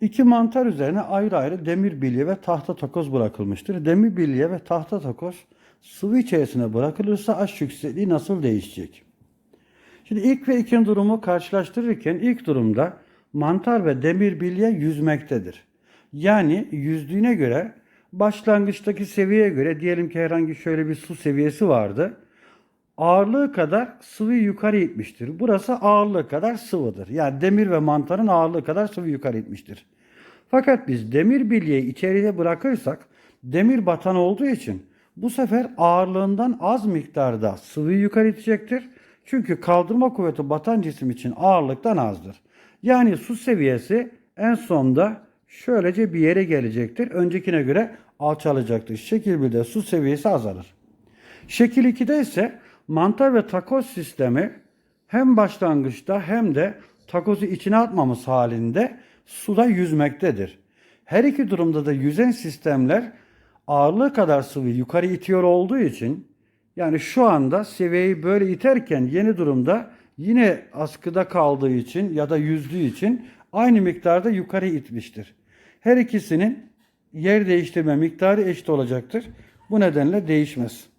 İki mantar üzerine ayrı ayrı demir bilye ve tahta takoz bırakılmıştır. Demir bilye ve tahta takoz sıvı içerisine bırakılırsa aş yüksekliği nasıl değişecek? Şimdi ilk ve ikinci durumu karşılaştırırken ilk durumda mantar ve demir bilye yüzmektedir. Yani yüzdüğüne göre başlangıçtaki seviyeye göre diyelim ki herhangi şöyle bir su seviyesi vardı. Ağırlığı kadar sıvı yukarı itmiştir. Burası ağırlığı kadar sıvıdır. Yani demir ve mantarın ağırlığı kadar sıvı yukarı itmiştir. Fakat biz demir bilyeyi içeriye bırakırsak demir batan olduğu için bu sefer ağırlığından az miktarda sıvıyı yukarı itecektir. Çünkü kaldırma kuvveti batan cisim için ağırlıktan azdır. Yani su seviyesi en sonda şöylece bir yere gelecektir. Öncekine göre alçalacaktır. Şekil 1'de su seviyesi azalır. Şekil 2'de ise mantar ve takoz sistemi hem başlangıçta hem de takozu içine atmamız halinde suda yüzmektedir. Her iki durumda da yüzen sistemler ağırlığı kadar sıvı yukarı itiyor olduğu için yani şu anda seviyeyi böyle iterken yeni durumda yine askıda kaldığı için ya da yüzdüğü için aynı miktarda yukarı itmiştir. Her ikisinin yer değiştirme miktarı eşit olacaktır. Bu nedenle değişmez.